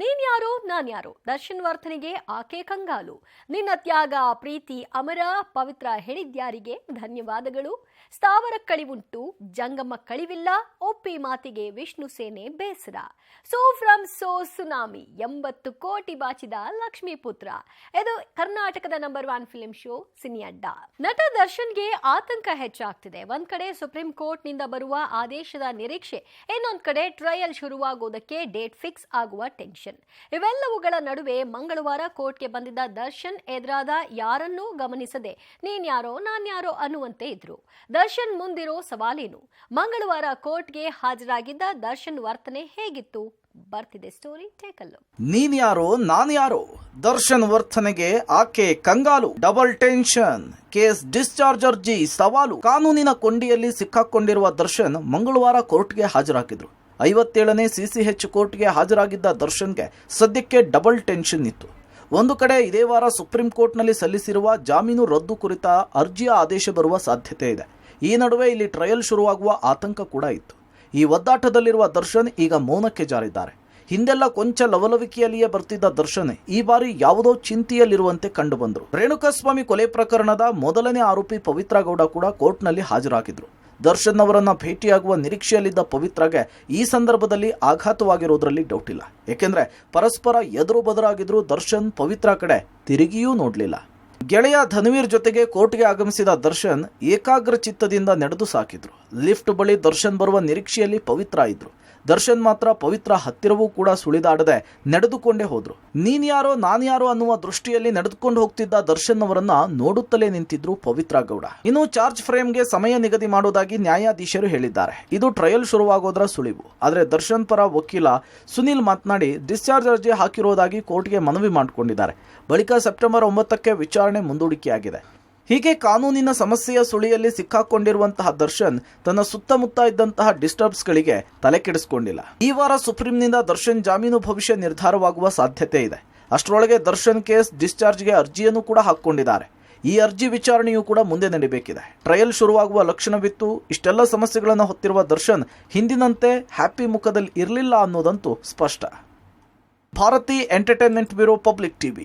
ನೀನ್ ಯಾರು ನಾನ್ ಯಾರು ದರ್ಶನ್ ವರ್ತನೆಗೆ ಆಕೆ ಕಂಗಾಲು. ನಿನ್ನ ತ್ಯಾಗ, ಪ್ರೀತಿ, ಅಮರ, ಪವಿತ್ರ ಹೇಳಿದ್ಯಾರಿಗೆ ಧನ್ಯವಾದಗಳು. ಸ್ಥಾವರ ಕಳಿವುಂಟು ಜಂಗಮ್ಮ ಕಳಿವಿಲ್ಲ, ಒಪ್ಪಿ ಮಾತಿಗೆ ವಿಷ್ಣು ಸೇನೆ ಬೇಸರ. ಸೋ ಫ್ರಮ್ ಸೋ ಸುನಾಮಿ, ಎಂಬತ್ತು ಕೋಟಿ ಬಾಚಿದ ಲಕ್ಷ್ಮೀ ಪುತ್ರ ಇದು ಕರ್ನಾಟಕದ number one film show cine ಅಡ್ಡ ನಟ ದರ್ಶನ್ಗೆ ಆತಂಕ ಹೆಚ್ಚಾಗ್ತಿದೆ. ಒಂದ್ ಕಡೆ ಸುಪ್ರೀಂ ಕೋರ್ಟ್ನಿಂದ ಬರುವ ಆದೇಶದ ನಿರೀಕ್ಷೆ, ಇನ್ನೊಂದ್ ಕಡೆ ಟ್ರಯಲ್ ಶುರುವಾಗುವುದಕ್ಕೆ ಡೇಟ್ ಫಿಕ್ಸ್ ಆಗುವ ಟೆನ್ಷನ್ ಇವೆಲ್ಲವುಗಳ ನಡುವೆ ಮಂಗಳವಾರ ಕೋರ್ಟ್ಗೆ ಬಂದಿದ್ದ ದರ್ಶನ್ ಎದುರಾದ ಯಾರನ್ನೂ ಗಮನಿಸದೆ ನೀನ್ಯಾರೋ ನಾನ್ಯಾರೋ ನಾನ್ ಯಾರೋ ಅನ್ನುವಂತೆ ಇದ್ರು. ದರ್ಶನ್ ಮುಂದಿರೋ ಸವಾಲೇನು? ಮಂಗಳವಾರ ಕೋರ್ಟ್ಗೆ ಹಾಜರಾಗಿದ್ದ ದರ್ಶನ್ ವರ್ತನೆ ಹೇಗಿತ್ತು? ಬರ್ತಿದೆ ಸ್ಟೋರಿ ನೀನ್ ಯಾರೋ ನಾನ್ ಯಾರೋ ದರ್ಶನ್ ವರ್ತನೆಗೆ ಆಕೆ ಕಂಗಾಲು, ಡಬಲ್ ಟೆನ್ಷನ್, ಕೇಸ್ ಡಿಸ್ಚಾರ್ಜ್ ಅರ್ಜಿ ಸವಾಲು. ಕಾನೂನಿನ ಕೊಂಡಿಯಲ್ಲಿ ಸಿಕ್ಕಾಕೊಂಡಿರುವ ದರ್ಶನ್ ಮಂಗಳವಾರ ಕೋರ್ಟ್ಗೆ ಹಾಜರಾಗಿದ್ರು. ಐವತ್ತೇಳನೇ ಸಿಸಿಎಚ್ ಕೋರ್ಟ್ಗೆ ಹಾಜರಾಗಿದ್ದ ದರ್ಶನ್ಗೆ ಸದ್ಯಕ್ಕೆ ಡಬಲ್ ಟೆನ್ಷನ್ ಇತ್ತು. ಒಂದು ಕಡೆ ಇದೇ ವಾರ ಸುಪ್ರೀಂ ಕೋರ್ಟ್ನಲ್ಲಿ ಸಲ್ಲಿಸಿರುವ ಜಾಮೀನು ರದ್ದು ಕುರಿತ ಅರ್ಜಿಯ ಆದೇಶ ಬರುವ ಸಾಧ್ಯತೆ ಇದೆ. ಈ ನಡುವೆ ಇಲ್ಲಿ ಟ್ರಯಲ್ ಶುರುವಾಗುವ ಆತಂಕ ಕೂಡ ಇತ್ತು. ಈ ಒದ್ದಾಟದಲ್ಲಿರುವ ದರ್ಶನ್ ಈಗ ಮೌನಕ್ಕೆ ಜಾರಿದ್ದಾರೆ. ಹಿಂದೆಲ್ಲ ಕೊಂಚ ಲವಲವಿಕೆಯಲ್ಲಿಯೇ ಬರ್ತಿದ್ದ ದರ್ಶನ್ ಈ ಬಾರಿ ಯಾವುದೋ ಚಿಂತೆಯಲ್ಲಿರುವಂತೆ ಕಂಡುಬಂದರು. ರೇಣುಕಾಸ್ವಾಮಿ ಕೊಲೆ ಪ್ರಕರಣದ ಮೊದಲನೇ ಆರೋಪಿ ಪವಿತ್ರಗೌಡ ಕೂಡ ಕೋರ್ಟ್ನಲ್ಲಿ ಹಾಜರಾಗಿದ್ರು. ದರ್ಶನ್ ಅವರನ್ನು ಭೇಟಿಯಾಗುವ ನಿರೀಕ್ಷೆಯಲ್ಲಿದ್ದ ಪವಿತ್ರಗೆ ಈ ಸಂದರ್ಭದಲ್ಲಿ ಆಘಾತವಾಗಿರೋದ್ರಲ್ಲಿ ಡೌಟ್ ಇಲ್ಲ. ಏಕೆಂದರೆ ಪರಸ್ಪರ ಎದುರು ಬದರಾಗಿದ್ರು ದರ್ಶನ್ ಪವಿತ್ರ ಕಡೆ ತಿರುಗಿಯೂ ನೋಡಲಿಲ್ಲ. ಗೆಳೆಯ ಧನ್ವೀರ್ ಜೊತೆಗೆ ಕೋರ್ಟ್ಗೆ ಆಗಮಿಸಿದ ದರ್ಶನ್ ಏಕಾಗ್ರ ಚಿತ್ತದಿಂದ ನಡೆದು ಸಾಕಿದ್ರು. ಲಿಫ್ಟ್ ಬಳಿ ದರ್ಶನ್ ಬರುವ ನಿರೀಕ್ಷೆಯಲ್ಲಿ ಪವಿತ್ರ ಇದ್ರು. ದರ್ಶನ್ ಮಾತ್ರ ಪವಿತ್ರ ಹತ್ತಿರವೂ ಕೂಡ ಸುಳಿದಾಡದೆ ನಡೆದುಕೊಂಡೇ ಹೋದ್ರು. ನೀನ್ ಯಾರೋ, ನಾನು ಯಾರೋ ಅನ್ನುವ ದೃಷ್ಟಿಯಲ್ಲಿ ನಡೆದುಕೊಂಡು ಹೋಗ್ತಿದ್ದ ದರ್ಶನ್ ಅವರನ್ನ ನೋಡುತ್ತಲೇ ನಿಂತಿದ್ರು ಪವಿತ್ರ ಗೌಡ. ಇನ್ನು ಚಾರ್ಜ್ ಫ್ರೇಮ್ಗೆ ಸಮಯ ನಿಗದಿ ಮಾಡುವುದಾಗಿ ನ್ಯಾಯಾಧೀಶರು ಹೇಳಿದ್ದಾರೆ. ಇದು ಟ್ರಯಲ್ ಶುರುವಾಗೋದ್ರ ಸುಳಿವು. ಆದರೆ ದರ್ಶನ್ ಪರ ವಕೀಲ ಸುನಿಲ್ ಮಾತನಾಡಿ, ಡಿಸ್ಚಾರ್ಜ್ ಅರ್ಜಿ ಹಾಕಿರುವುದಾಗಿ ಕೋರ್ಟ್ಗೆ ಮನವಿ ಮಾಡಿಕೊಂಡಿದ್ದಾರೆ. ಬಳಿಕ ಸೆಪ್ಟೆಂಬರ್ ಒಂಬತ್ತಕ್ಕೆ ವಿಚಾರಣೆ ಮುಂದೂಡಿಕೆಯಾಗಿದೆ. ಹೀಗೆ ಕಾನೂನಿನ ಸಮಸ್ಯೆಯ ಸುಳಿಯಲ್ಲಿ ಸಿಕ್ಕಾಕೊಂಡಿರುವಂತಹ ದರ್ಶನ್ ತನ್ನ ಸುತ್ತಮುತ್ತ ಇದ್ದಂತಹ ಡಿಸ್ಟರ್ಬ್ಸ್ಗಳಿಗೆ ತಲೆ ಕೆಡಿಸಿಕೊಂಡಿಲ್ಲ. ಈ ವಾರ ಸುಪ್ರೀಂನಿಂದ ದರ್ಶನ್ ಜಾಮೀನು ಭವಿಷ್ಯ ನಿರ್ಧಾರವಾಗುವ ಸಾಧ್ಯತೆ ಇದೆ. ಅಷ್ಟರೊಳಗೆ ದರ್ಶನ್ ಕೇಸ್ ಡಿಸ್ಚಾರ್ಜ್ಗೆ ಅರ್ಜಿಯನ್ನು ಕೂಡ ಹಾಕಿಕೊಂಡಿದ್ದಾರೆ. ಈ ಅರ್ಜಿ ವಿಚಾರಣೆಯೂ ಕೂಡ ಮುಂದೆ ನಡೀಬೇಕಿದೆ. ಟ್ರಯಲ್ ಶುರುವಾಗುವ ಲಕ್ಷಣವಿತ್ತು. ಇಷ್ಟೆಲ್ಲ ಸಮಸ್ಯೆಗಳನ್ನು ಹೊತ್ತಿರುವ ದರ್ಶನ್ ಹಿಂದಿನಂತೆ ಹ್ಯಾಪಿ ಮುಖದಲ್ಲಿ ಇರಲಿಲ್ಲ ಅನ್ನೋದಂತೂ ಸ್ಪಷ್ಟ. Bharathi entertainment bureau Public TV.